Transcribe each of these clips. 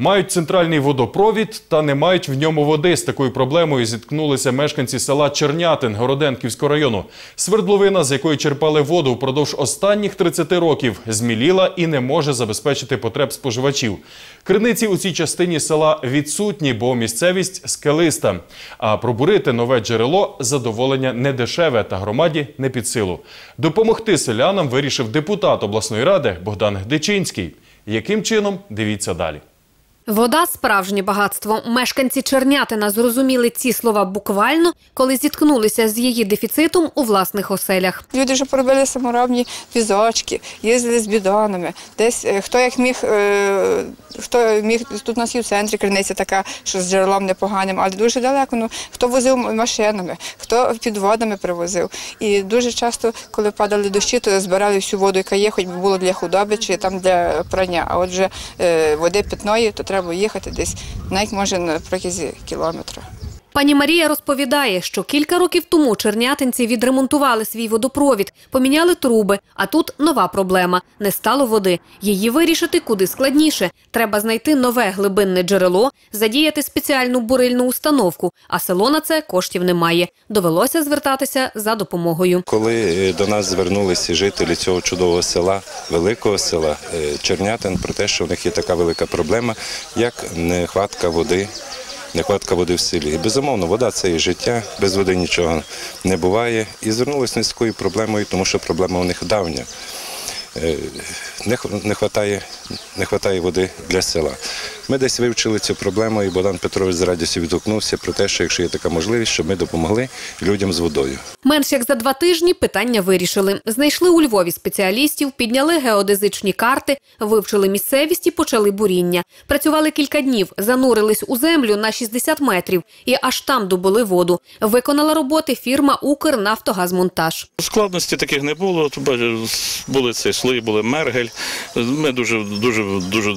Мають центральний водопровід та не мають в ньому води. З такою проблемою зіткнулися мешканці села Чернятин Городенківського району. Свердловина, з якої черпали воду впродовж останніх 30 років, зміліла і не може забезпечити потреб споживачів. Криниці у цій частині села відсутні, бо місцевість скелиста. А пробурити нове джерело задоволення не дешеве та громаді не під силу. Допомогти селянам вирішив депутат обласної ради Богдан Дичинський. Яким чином дивіться далі. Вода справжнє багатство. Мешканці Чернятина зрозуміли ці слова буквально, коли зіткнулися з її дефіцитом у власних оселях. Люди вже поробили саморобні візочки, їздили з бідонами. Десь е, хто як міг, е, хто міг тут у нас і в центрі криниця така, що з джерелом непоганим, але дуже далеко. Ну хто возив машинами, хто підводами привозив. І дуже часто, коли падали дощі, то збирали всю воду, яка є, хоч би було для худоби чи там для прання. А от вже е, води питної, то треба їхати десь навіть може на протязі кілометра. Пані Марія розповідає, що кілька років тому чернятинці відремонтували свій водопровід, поміняли труби, а тут нова проблема – не стало води. Її вирішити куди складніше. Треба знайти нове глибинне джерело, задіяти спеціальну бурильну установку, а село на це коштів немає. Довелося звертатися за допомогою. Коли е, до нас звернулися жителі цього чудового села, великого села е, Чернятин, про те, що в них є така велика проблема, як нехватка води. Нехватка води в селі. І, безумовно, вода це і життя, без води нічого не буває. І звернулися з такою проблемою, тому що проблема у них давня. Е, Не, вистачає не, хватає, води для села. Ми десь вивчили цю проблему, і Богдан Петрович з радістю відгукнувся про те, що якщо є така можливість, щоб ми допомогли людям з водою. Менш як за два тижні питання вирішили. Знайшли у Львові спеціалістів, підняли геодезичні карти, вивчили місцевість і почали буріння. Працювали кілька днів, занурились у землю на 60 метрів і аж там добули воду. Виконала роботи фірма «Укрнафтогазмонтаж». Складності таких не було. Тут були цей слої, були мергель. Ми дуже дуже дуже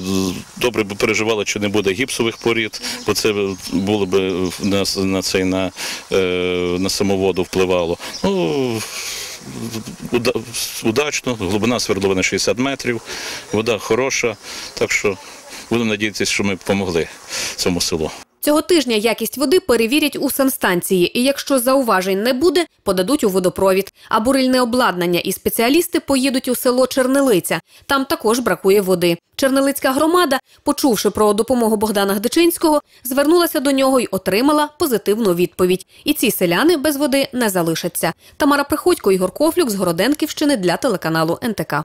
добре б переживали, що не буде гіпсових порід, бо це було б на, на цей на, е, на самоводу впливало. Ну, удачно, глибина свердловини 60 метрів, вода хороша, так що будемо надіятися, що ми допомогли цьому селу. Цього тижня якість води перевірять у санстанції, і якщо зауважень не буде, подадуть у водопровід. А бурильне обладнання і спеціалісти поїдуть у село Чернелиця. Там також бракує води. Чернелицька громада, почувши про допомогу Богдана Гдичинського, звернулася до нього й отримала позитивну відповідь. І ці селяни без води не залишаться. Тамара Приходько, Ігор Кофлюк з Городенківщини для телеканалу НТК.